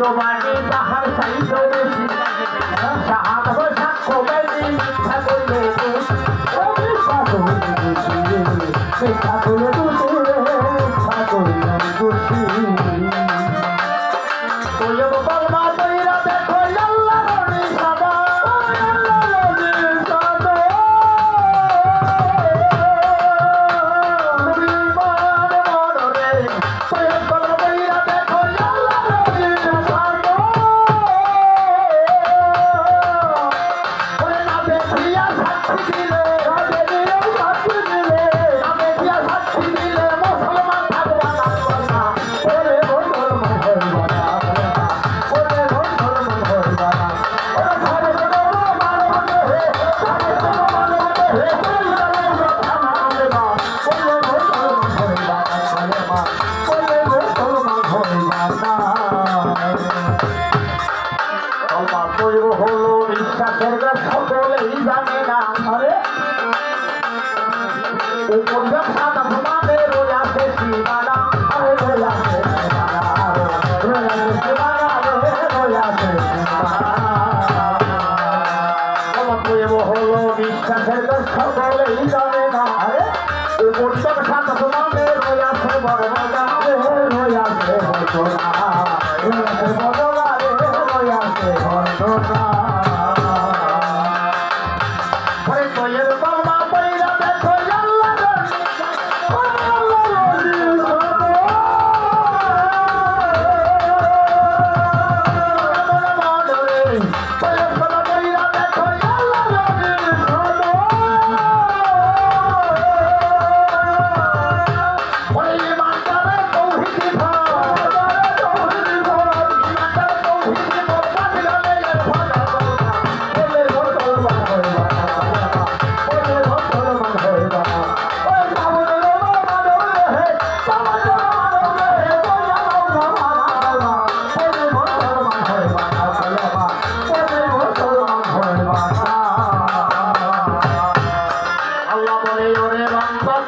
তোমারে তাহার সাইজ বেশি। তাহার সাক্ষ্য বেশি ঠাকুর বেশি ঠাকুর ঘণ্টা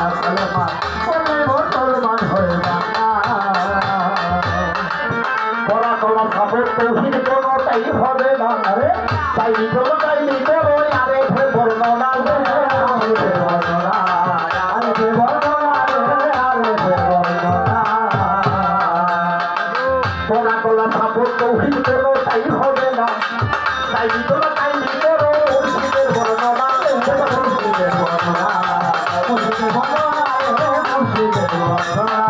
সলমান বলে মুসলমান হয়ে পড়া কলা খাবে তৌহিদ কোনোটাই হবে না আরে তাই কোনোটাই নিতে আরে বর্ণনা পড়া কলা খাবে তৌহিদ কোনোটাই হবে না তাই নিতে খুশি দেওয়া খুশি দেওয়া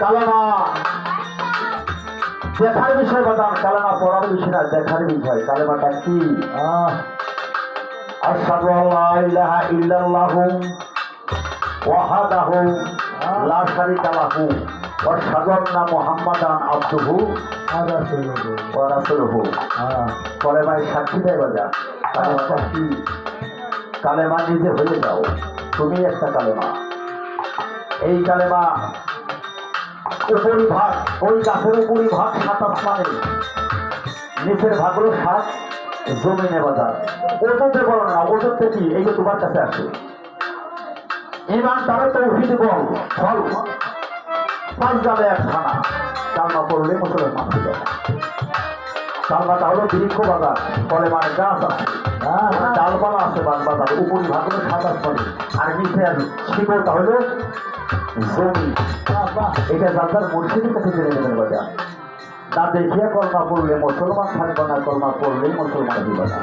কালেমা দেখার বিষয় বাদাম কালেমা পড়ার বিষয় না দেখার বিষয়। কালেমাটা কি? আশহাদু আল্লা ইলাহা ইল্লাল্লাহু ওয়াহদাহু লা শারীকা লাহু ওয়া আশহাদু আন্না মুহাম্মাদান আবদুহু ওয়া রাসূলুহু। কালেমায় সাক্ষী দেয় বাজার কালেমাটা কি? কালেমা নিজে হয়ে যাও। তুমি একটা কালেমা। এই কালেমা উপরিভাগ ওই গাছের উপরিভাগ সাত আসমানে নিচের ভাগ হলো সাত জমিনে বাজার। ওজনতে বলো না ওজনতে কি এই যে তোমার কাছে আসে। ইমান তারা তৌহিদ বল ফল। পাঁচ জালে এক খানা কালমা পড়লে মুসলমান হয়ে যায় কালমাটা হলো বৃক্ষ বাজার ফলে মানে গাছ আছে। ডালপালা আছে বাগ বাজার উপরি ভাগ হলো সাত আসমানে আর নিচে শিকড়টা হলো জমি এটা দাদার মসজিদের কাছে জেনে নেবেন বাজা। না দেখিয়া কলমা পড়লে মুসলমান থাকবে না, কলমা পড়লেই মুসলমান দিবে না।